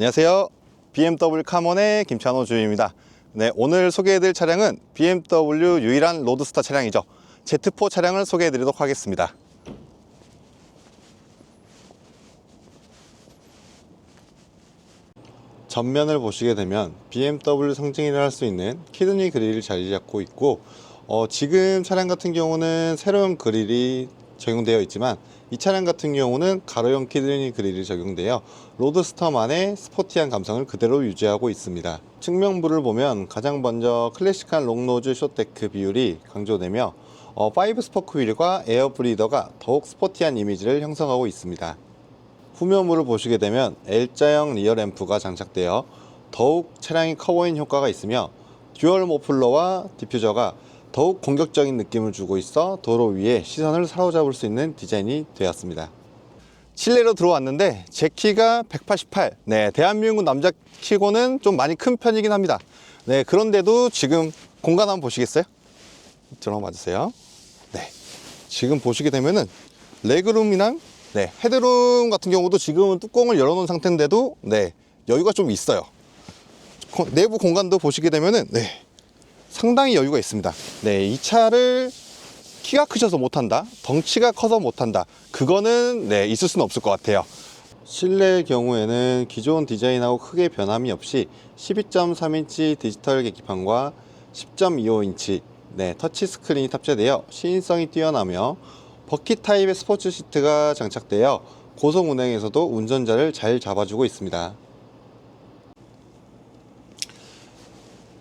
안녕하세요. BMW 카몬의 김찬호 주임입니다. 네, 오늘 소개해드릴 차량은 BMW 유일한 로드스타 차량이죠. Z4 차량을 소개해드리도록 하겠습니다. 전면을 보시게 되면 BMW 상징이라 할 수 있는 키드니 그릴이 자리 잡고 있고 어, 지금 차량 같은 경우는 새로운 그릴이 적용되어 있지만 이 차량 같은 경우는 가로형 키드니 그릴이 적용되어 로드스터만의 스포티한 감성을 그대로 유지하고 있습니다. 측면부를 보면 가장 먼저 클래식한 롱노즈 쇼테크 비율이 강조되며 어, 5 스포크 휠과 에어 브리더가 더욱 스포티한 이미지를 형성하고 있습니다. 후면부를 보시게 되면 L자형 리어 램프가 장착되어 더욱 차량이 커 보이는 효과가 있으며 듀얼 모플러와 디퓨저가 더욱 공격적인 느낌을 주고 있어 도로 위에 시선을 사로잡을 수 있는 디자인이 되었습니다. 실내로 들어왔는데 제 키가 188. 네, 대한민국 남자 키고는 좀 많이 큰 편이긴 합니다. 네, 그런데도 지금 공간 한번 보시겠어요? 이쪽으로 와주세요. 네, 지금 보시게 되면은 레그룸이랑 네, 헤드룸 같은 경우도 지금은 뚜껑을 열어놓은 상태인데도 네, 여유가 좀 있어요. 거- 내부 공간도 보시게 되면은 네, 상당히 여유가 있습니다. 네, 이 차를 키가 크셔서 못한다, 덩치가 커서 못한다. 그거는 네, 있을 수는 없을 것 같아요. 실내의 경우에는 기존 디자인하고 크게 변함이 없이 12.3인치 디지털 계기판과 10.25인치 네, 터치 스크린이 탑재되어 시인성이 뛰어나며 버킷 타입의 스포츠 시트가 장착되어 고속 운행에서도 운전자를 잘 잡아주고 있습니다.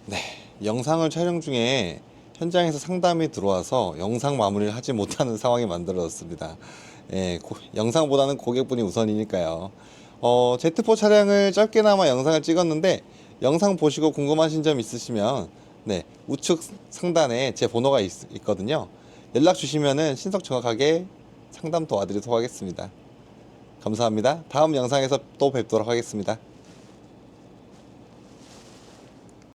네, 영상을 촬영 중에 현장에서 상담이 들어와서 영상 마무리를 하지 못하는 상황이 만들어졌습니다. 예, 고- 영상보다는 고객분이 우선이니까요. 어, Z4 차량을 짧게나마 영상을 찍었는데 영상 보시고 궁금하신 점 있으시면 네, 우측 상단에 제 번호가 있, 있거든요. 연락 주시면은 신속 정확하게 상담 도와드리도록 하겠습니다. 감사합니다. 다음 영상에서 또 뵙도록 하겠습니다.